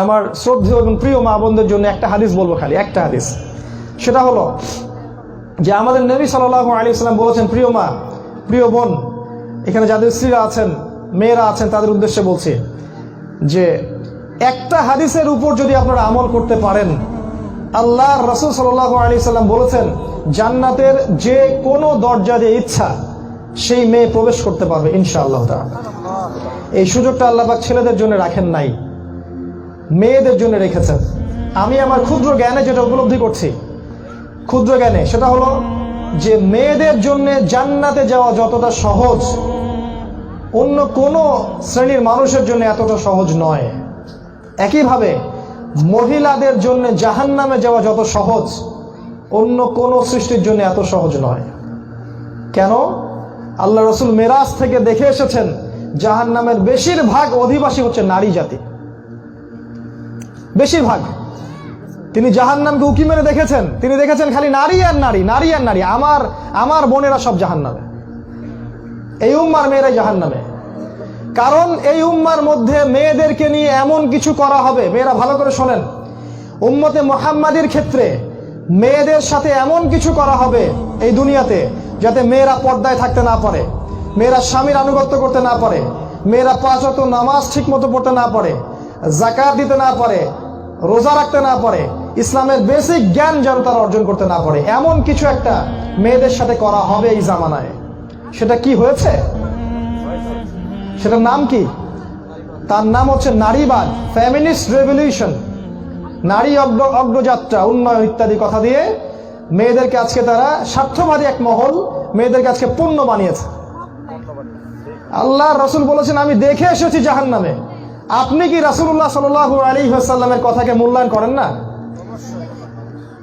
আমার শ্রদ্ধেয় এবং প্রিয় মা বোনদের জন্য একটা হাদিস বলব খালি, একটা হাদিস। সেটা হলো যে আমাদের নবী সাল্লাহ আলী সাল্লাম বলেছেন, প্রিয় মা, প্রিয় বোন, এখানে যাদের স্ত্রীরা আছেন, মেয়েরা আছেন, তাদের উদ্দেশ্যে বলছি যে একটা হাদিসের উপর যদি আপনারা আমল করতে পারেন আল্লাহ রসুল সাল্লাহ আলী সাল্লাম বলেছেন, জান্নাতের যে কোনো দরজা দিয়ে ইচ্ছা, সেই মেয়ে প্রবেশ করতে পারবে ইনশাআল্লাহ এই সুযোগটা আল্লাহবাক ছেলেদের জন্য রাখেন নাই। মেয়েদের জন্য রেখেছেন। আমি আমার ক্ষুদ্র জ্ঞানে যেটা উপলব্ধি করছি, ক্ষুদ্র জ্ঞানে, সেটা হলো যে মেয়েদের জন্য জান্নাতে যাওয়া যতটা সহজ, অন্য কোনো শ্রেণির মানুষের জন্য এতটা সহজ নয়। একইভাবে মহিলাদের জন্য জাহান্নামে যাওয়া যত সহজ, অন্য কোনো সৃষ্টির জন্য এত সহজ নয়। কেন? আল্লাহ রসুল মেরাজ থেকে দেখে এসেছেন, জাহান্নামের বেশিরভাগ অধিবাসী হচ্ছে নারী জাতি। বেশিরভাগ। তিনি জাহান্নামকে উকি মেরে দেখেছেন। তিনি দেখেছেন খালি নারী আর নারী নারী আর নারী, আমার আমার বোনেরা সব জাহান্নামে। এই উম্মার মেয়েরাই জাহান্নামে। কারণ এই উম্মার মধ্যে মেয়েদেরকে নিয়ে এমন কিছু করা হবে, মেয়েরা ভালো করে শোনেন। উম্মতে মোহাম্মাদের ক্ষেত্রে মেয়েদের সাথে এমন কিছু করা হবে এই দুনিয়াতে, যাতে মেয়েরা পর্দায় থাকতে না পারে, মেয়েরা স্বামীর আনুগত্য করতে না পারে, মেয়েরা পাঁচ নামাজ ঠিক মতো পড়তে না পারে, জাকাত দিতে না পারে রোজা রাখতে না পারে, ইসলামের বেসিক জ্ঞান যেন তারা অর্জন করতে না পারে, এমন কিছু একটা মেয়েদের সাথে করা হবে এই জামানায়। সেটা কি হয়েছে? সেটার নাম কি? তার নাম হচ্ছে নারীবাদ ফ্যামিনিস্ট রেভলিউশন নারী অগ্র, অগ্রযাত্রা, উন্নয়ন ইত্যাদি কথা দিয়ে মেয়েদেরকে আজকে তারা স্বার্থবাদী এক মহল, মেয়েদেরকে আজকে পূর্ণ বানিয়েছে। আল্লাহ রসুল বলেছেন, আমি দেখে এসেছি জাহান নামে আপনি কি রাসুল্লাহ সাল আলী সাল্লামের কথাকে মূল্যায়ন করেন না?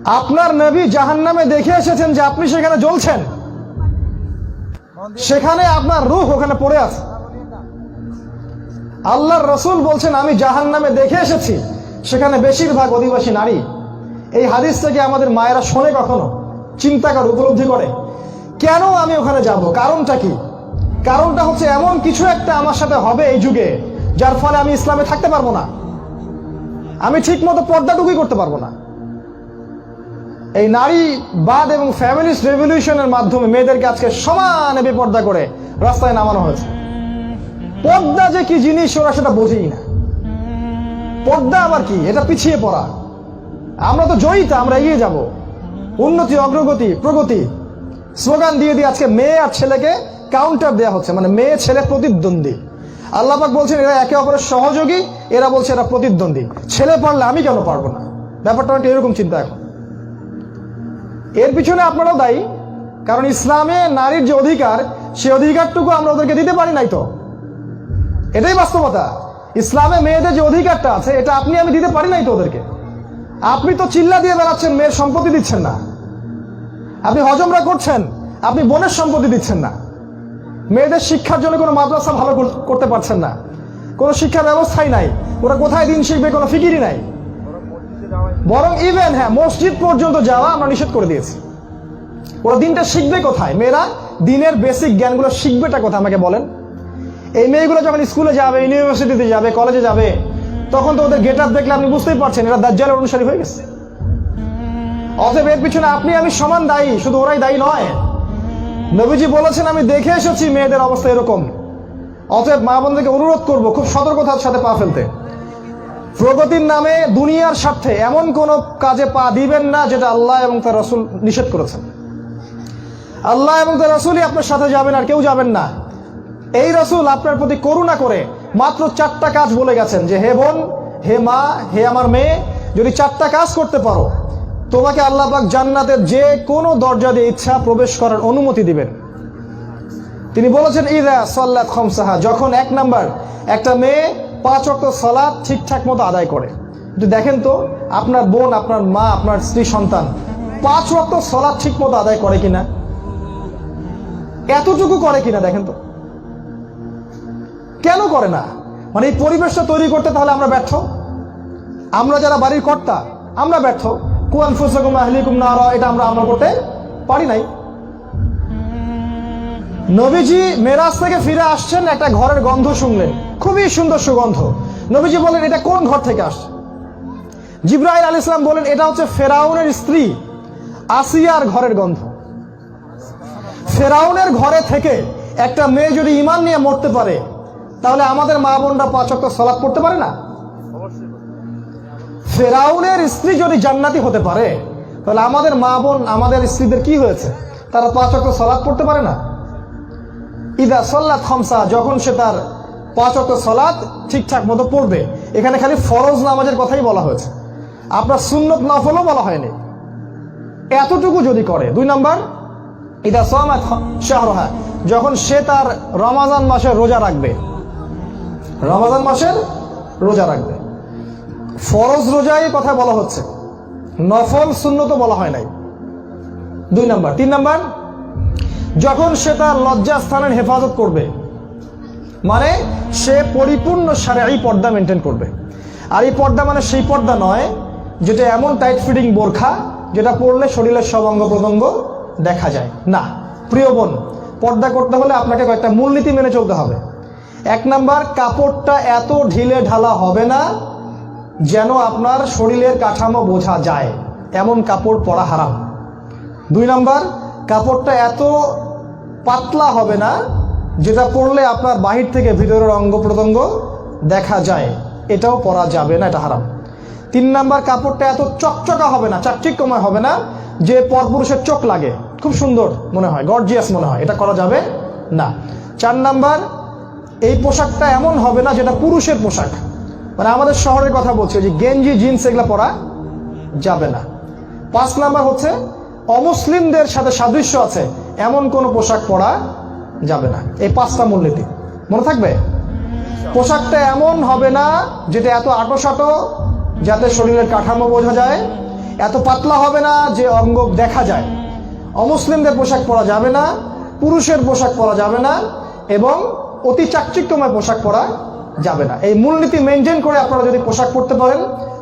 আপনার নবী জাহান নামে দেখে এসেছেন যে আপনি সেখানে জ্বলছেন। সেখানে আপনার রূহ ওখানে পড়ে আছে। আল্লাহর রসুল বলছেন, আমি জাহান নামে দেখে এসেছি। সেখানে বেশিরভাগ অধিবাসী নারী। এই হাদিস থেকে আমাদের মায়েরা শোনে কখনো? চিন্তা করে উপলব্ধি করে। কেন আমি ওখানে যাব? কারণটা কি? কারণটা হচ্ছে এমন কিছু একটা আমার সাথে হবে এই যুগে। যার ফলে আমি ইসলামে থাকতে পারব না। আমি ঠিক মতো পর্দাটুকুই করতে পারব না। এই নারী বাদ এবং ফ্যামিলিস্ট রেভলিউশনের মাধ্যমে মেয়েদেরকে আজকে সমানে বেপর্দা করে রাস্তায় নামানো হয়েছে। পর্দা যে কি জিনিস, ওরা সেটা বোঝেই না। পর্দা আবার কি? এটা পিছিয়ে পড়া। আমরা তো জয়িতা আমরা এগিয়ে যাব। উন্নতি, অগ্রগতি, প্রগতি। স্লোগান দিয়ে দিয়ে আজকে মেয়ে আর ছেলেকে কাউন্টার দেয়া হচ্ছে। মানে মেয়ে, ছেলে প্রতিদ্বন্দ্বী। আল্লাপাক বলছেন, এরা একে অপরের সহযোগী, এরা বলছে এরা প্রতিদ্বন্দ্বী। ছেলে পারলে আমি কেন পারব না? ব্যাপারটা অনেকটা এরকম চিন্তা এখন। এর পিছনে আপনারাও দায়ী, কারণ ইসলামে নারীর যে অধিকার, সে অধিকারটুকু আমরা ওদেরকে দিতে পারি নাই তো। এটাই বাস্তবতা। ইসলামে মেয়েদের যে অধিকারটা আছে, এটা আপনি আমি দিতে পারি নাই তো ওদেরকে। আপনি তো চিল্লা দিয়ে বেড়াচ্ছেন, মেয়ের সম্পত্তি দিচ্ছেন না। আপনি হজমরা করছেন, আপনি বোনের সম্পত্তি দিচ্ছেন না। মেয়েদের শিক্ষার জন্য কোনো মাদ্রাসা ভালো করতে পারছেন না। কোনো শিক্ষা ব্যবস্থাই নাই। ওরা কোথায় দিন শিখবে কোনো ফিকিরই নাই। বরং ইভেন হ্যাঁ মসজিদ পর্যন্ত যাওয়া আমরা নিষেধ করে দিয়েছি। ওরা দিনটা শিখবে কোথায়? মেয়েরা দিনের বেসিক জ্ঞানগুলো শিখবেটা কোথায় আমাকে বলেন? এই মেয়েগুলো যখন স্কুলে যাবে ইউনিভার্সিটিতে যাবে কলেজে যাবে, তখন তো ওদের গেট আপ দেখলে আপনি বুঝতেই পারছেন, এরা দাজ্জালের অনুসারী হয়ে গেছে। অতএব এর পিছনে আপনি আমি সমান দায়ী, শুধু ওরাই দায়ী নয়। নবীজি বলেছেন, আমি দেখে এসেছি মেয়েদের অবস্থা এরকম। অতএব মা বোনদেরকে অনুরোধ করব খুব সতর্কতার সাথে পা ফেলতে। প্রগতির নামে দুনিয়ার স্বার্থে এমন কোন কাজে পা দিবেন না যেটা আল্লাহ এবং তার রসুল নিষেধ করেছেন। আল্লাহ এবং তার রসুলই আপনার সাথে যাবেন আর কেউ যাবেন না। এই রসুল আপনার প্রতি করুণা করে মাত্র চারটা কাজ বলে গেছেন যে, হে বোন, হে মা, হে আমার মেয়ে, যদি চারটা কাজ করতে পারো তোমাকে আল্লাহ পাক জান্নাতের যে কোনো দরজা দিয়ে ইচ্ছা প্রবেশ করার অনুমতি দিবেন। তিনি বলেছেন, ইদা সাল্লাত খমসাহা। যখন এক নাম্বার, একটা মেয়ে পাঁচ অক্ট সালাদ ঠিকঠাক মতো আদায় করে। একটু দেখেন তো, আপনার বোন, আপনার মা, আপনার স্ত্রী, সন্তান পাঁচ অক্ট সালাদ ঠিক মতো আদায় করে কিনা? এতটুকু করে কিনা দেখেন তো? কেন করে না? মানে এই পরিবেশটা তৈরি করতে তাহলে আমরা ব্যর্থ? আমরা যারা বাড়ির কর্তা, আমরা ব্যর্থ। কুয়ান এটা আমরা পারি নাই। নবীজি মেরাজ থেকে ফিরে আসছেন, একটা ঘরের গন্ধ শুনলেন। খুবই সুন্দর সুগন্ধ। বলেন এটা কোন ঘর থেকে আসছে? বলেন এটা হচ্ছে ফেরাউনের স্ত্রী আসিয়ার ঘরের গন্ধ। ফেরাউনের ঘরে থেকে একটা মেয়ে যদি ইমান নিয়ে মরতে পারে, তাহলে আমাদের মা বোনরা পাঁচ অক্ট সলাপ করতে পারে না? ফেরাউনের স্ত্রী যদি জান্নাতি হতে পারে, তাহলে আমাদের মা বোন, আমাদের স্ত্রীদের কি হয়েছে? তারা পাঁচ অক্ট সলাদ পড়তে পারে না। ইদা সল্লাত খামসা, যখন সে তার পাঁচ অক্ট সলাদ ঠিকঠাক মতো পড়বে, এখানে খালি ফরজ নামাজের কথাই বলা হয়েছে। আপনার সুন্নত নফলও বলা হয়নি। এতটুকু যদি করে, দুই নাম্বার, ইদা সমাত শাহরহা, যখন সে তার রমাজান মাসের রোজা রাখবে, রমাজান মাসের রোজা রাখবে ফরজ রোজাই কথা বলা হচ্ছে। নফল শূন্য তো বলা হয় নাই। দুই নাম্বার। তিন নাম্বার, যখন সে তার লজ্জাস্থানের হেফাজত করবে মানে সে পরিপূর্ণ সারে এই পর্দা মেনটেন করবে। আর এই পর্দা মানে সেই পর্দা নয় যেটা এমন টাইট ফিটিং বোরখা যেটা পরলে শরীরের সব অঙ্গ প্রত্যঙ্গ দেখা যায়। না, প্রিয় বোন, পর্দা করতে হলে আপনাকে কয়েকটা মূলনীতি মেনে চলতে হবে। এক নাম্বার, কাপড়টা এত ঢিলে ঢালা হবে না যেন আপনার শরীরের কাঠামো বোঝা যায়। এমন কাপড় পরা হারাম। দুই নাম্বার, কাপড়টা এত পাতলা হবে না, যেটা পরলে আপনার বাহির থেকে ভিতরের অঙ্গ প্রত্যঙ্গ দেখা যায়। এটাও পরা যাবে না, এটা হারাম। তিন নাম্বার, কাপড়টা এত চকচকা হবে না, চাকচিক্যময় হবে না, যে পরপুরুষের চোখ লাগে। খুব সুন্দর মনে হয়, গর্জিয়াস মনে হয়, এটা করা যাবে না। চার নাম্বার, এই পোশাকটা এমন হবে না যেটা পুরুষের পোশাক। মানে আমাদের শহরের কথা বলছে যে গেঞ্জি, জিন্স এগুলো পরা যাবে না। পাঁচ নাম্বার হচ্ছে, অমুসলিমদের সাথে সাদৃশ্য আছে, এমন কোন পোশাক পরা যাবে না। এই পাঁচটা মূলনীতি। মনে থাকবে? পোশাকটা এমন হবে না যেটা এত আটোসাটো, যাতে শরীরের কাঠামো বোঝা যায়। এত পাতলা হবে না যে অঙ্গ দেখা যায়। অমুসলিমদের পোশাক পরা যাবে না, পুরুষের পোশাক পরা যাবে না, এবং অতি চাকচিক্যময় পোশাক পরা যাবে না। এই মূলনীতি মেনটেন করে আপনারা যদি পোশাক পরতে পারেন,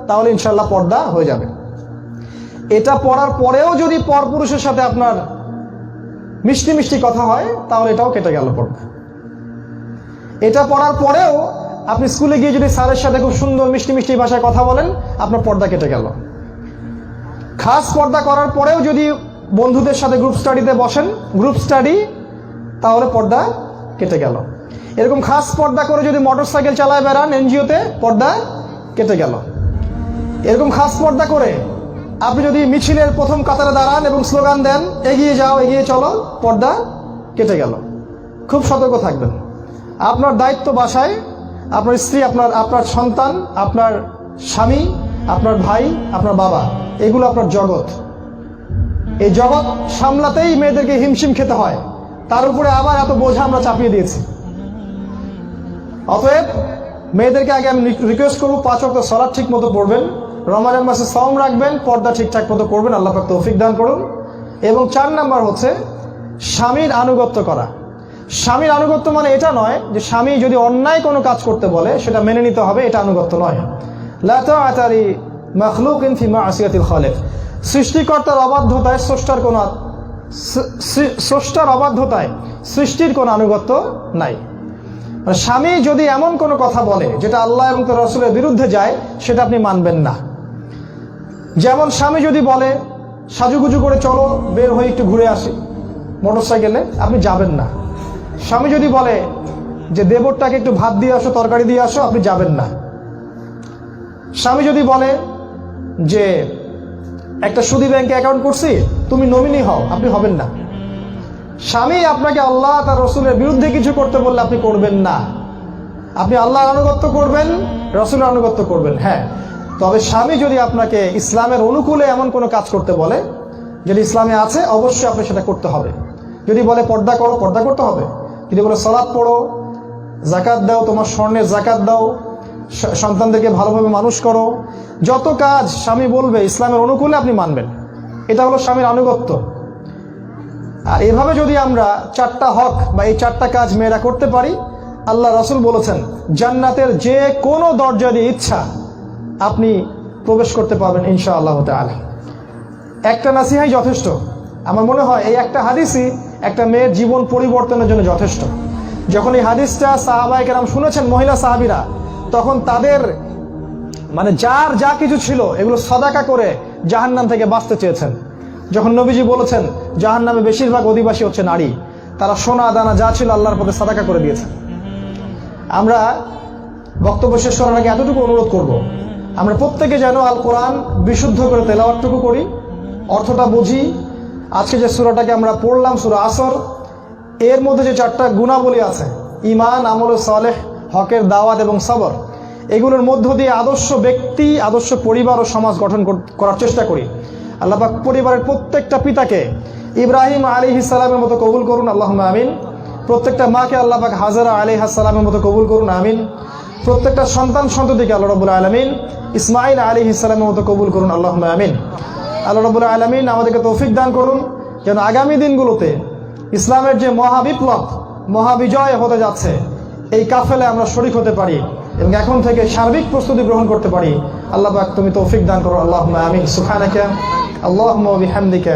তাহলে ইনশাল্লাহ পর্দা হয়ে যাবে। এটা পড়ার পরেও যদি পরপুরুষের সাথে আপনার মিষ্টি মিষ্টি কথা হয়, তাহলে এটাও কেটে গেল পর্দা। এটা পড়ার পরেও আপনি স্কুলে গিয়ে যদি স্যারের সাথে খুব সুন্দর মিষ্টি মিষ্টি ভাষায় কথা বলেন, আপনার পর্দা কেটে গেল। খাস পর্দা করার পরেও যদি বন্ধুদের সাথে গ্রুপ স্টাডিতে বসেন গ্রুপ স্টাডি তাহলে পর্দা কেটে গেল। এরকম খাস পর্দা করে যদি মোটর সাইকেল চালায় বেড়ান এনজিওতে, পর্দা কেটে গেল। এরকম খাস পর্দা করে আপনি যদি মিছিলের প্রথম কাতারে দাঁড়ান এবং স্লোগান দেন, এগিয়ে যাও, এগিয়ে চলো পর্দা কেটে গেল। খুব সতর্ক থাকবেন। আপনার দায়িত্ব বাসায়, আপনার স্ত্রী, আপনার আপনার সন্তান, আপনার স্বামী, আপনার ভাই, আপনার বাবা, এগুলো আপনার জগৎ। এই জগৎ সামলাতেই মেয়েদেরকে হিমশিম খেতে হয়। তার উপরে আবার এত বোঝা আমরা চাপিয়ে দিয়েছি। অতএব, মেয়েদেরকে আগে আমি রিকোয়েস্ট করব, পাঁচ অক্ট সলাদ ঠিক মতো পড়বেন, রমাজান মাসে সম রাখবেন, পর্দা ঠিকঠাক মতো করবেন, আল্লাহ তৌফিক দান করুন। এবং চার নাম্বার হচ্ছে, স্বামীর আনুগত্য করা। স্বামীর আনুগত্য মানে এটা নয় যে স্বামী যদি অন্যায় কোনো কাজ করতে বলে, সেটা মেনে নিতে হবে, এটা আনুগত্য নয়। সৃষ্টিকর্তার অবাধ্যতায় স্রষ্টার কোনো স্রষ্টার অবাধ্যতায় সৃষ্টির কোনো আনুগত্য নাই। স্বামী যদি এমন কোনো কথা বলে, যেটা আল্লাহ এবং তার রসুলের বিরুদ্ধে যায়, সেটা আপনি মানবেন না। যেমন স্বামী যদি বলে, সাজুগুজু করে চলো, বের হয়ে একটু ঘুরে আসি মোটর সাইকেলে আপনি যাবেন না। স্বামী যদি বলে, যে দেবরটাকে একটু ভাত দিয়ে আসো, তরকারি দিয়ে আসো, আপনি যাবেন না। স্বামী যদি বলে, যে, একটা সুদী ব্যাংকে অ্যাকাউন্ট করছি, তুমি নমিনি হও, আপনি হবেন না। স্বামী আপনাকে আল্লাহ তার রসুলের বিরুদ্ধে কিছু করতে বললে আপনি করবেন না। আপনি আল্লাহর আনুগত্য করবেন, রসুলের আনুগত্য করবেন হ্যাঁ। তবে স্বামী যদি আপনাকে ইসলামের অনুকূলে এমন কোনো কাজ করতে বলে, যদি ইসলামে আছে, অবশ্যই আপনি সেটা করতে হবে। যদি বলে, পর্দা করো, পর্দা করতে হবে। যদি বলে সলাদ পড়ো জাকাত দাও, তোমার স্বর্ণের জাকাত দাও সন্তানদেরকে ভালোভাবে মানুষ করো, যত কাজ স্বামী বলবে, ইসলামের অনুকূলে আপনি মানবেন। এটা হলো স্বামীর আনুগত্য। আর এভাবে যদি আমরা চারটা হক বা এই চারটা কাজ মেয়েরা করতে পারি, আল্লাহ রসুল বলেছেন, জান্নাতের যে কোনো দরজা দিয়ে ইচ্ছা আপনি প্রবেশ করতে পারবেন ইনশা আল্লাহ তালা একটা নাসিহাই যথেষ্ট। আমার মনে হয় এই একটা হাদিসই একটা মেয়ের জীবন পরিবর্তনের জন্য যথেষ্ট। যখন এই হাদিসটা সাহাবাই কেরাম শুনেছেন, মহিলা সাহাবিরা, তখন তাদের মানে যার যা কিছু ছিল, এগুলো সদাকা করে জাহান্নাম থেকে বাঁচতে চেয়েছেন। যখন নবীজি বলেছেন জাহান্নামে বেশিরভাগ অধিবাসী হচ্ছে নারী। তারা সোনা, দানা, যা ছিল আল্লাহর পথে সাদাকা করে দিয়েছে। আমরা বক্তব্য শেষ করার আগে এতটুকু অনুরোধ করব। আমরা প্রত্যেকে যেন আল কোরআন বিশুদ্ধ করে তেলাওয়াতটুকু করি। অর্থটা বুঝি। আজকে যে সুরাটাকে আমরা পড়লাম, সুরা আসর, এর মধ্যে যে চারটা গুণাবলী আছে ইমান আমল সালেহ, হকের দাওয়াত এবং সবর, এগুলোর মধ্য দিয়ে আদর্শ ব্যক্তি, আদর্শ পরিবার ও সমাজ গঠন করার চেষ্টা করি। আল্লাপাক পরিবারের প্রত্যেকটা পিতাকে ইব্রাহিম আলী ইসালামের মতো কবুল করুন আল্লাহ আমিন। প্রত্যেকটা মাকে আল্লাহ পাক হাজারা আলী হাসালামের মতো কবুল করুন, আমিন। প্রত্যেকটা সন্তান সন্ততিকে আল্লাহ রবুল আলমিন ইসমাইল আলী ইসলামের মতো কবুল করুন আল্লাহ আমিন। আল্লাহ রবুল আলমিন আমাদেরকে তৌফিক দান করুন, যেন আগামী দিনগুলোতে ইসলামের যে মহাবিপ্লব, মহাবিজয় হতে যাচ্ছে, এই কাফেলে আমরা শরিক হতে পারি এবং এখন থেকে সার্বিক প্রস্তুতি গ্রহণ করতে পারি। আল্লাহ তুমি তৌফিক দান করো আল্লাহ আমিন। সুখানাকা আল্লাহ বিহামদিকা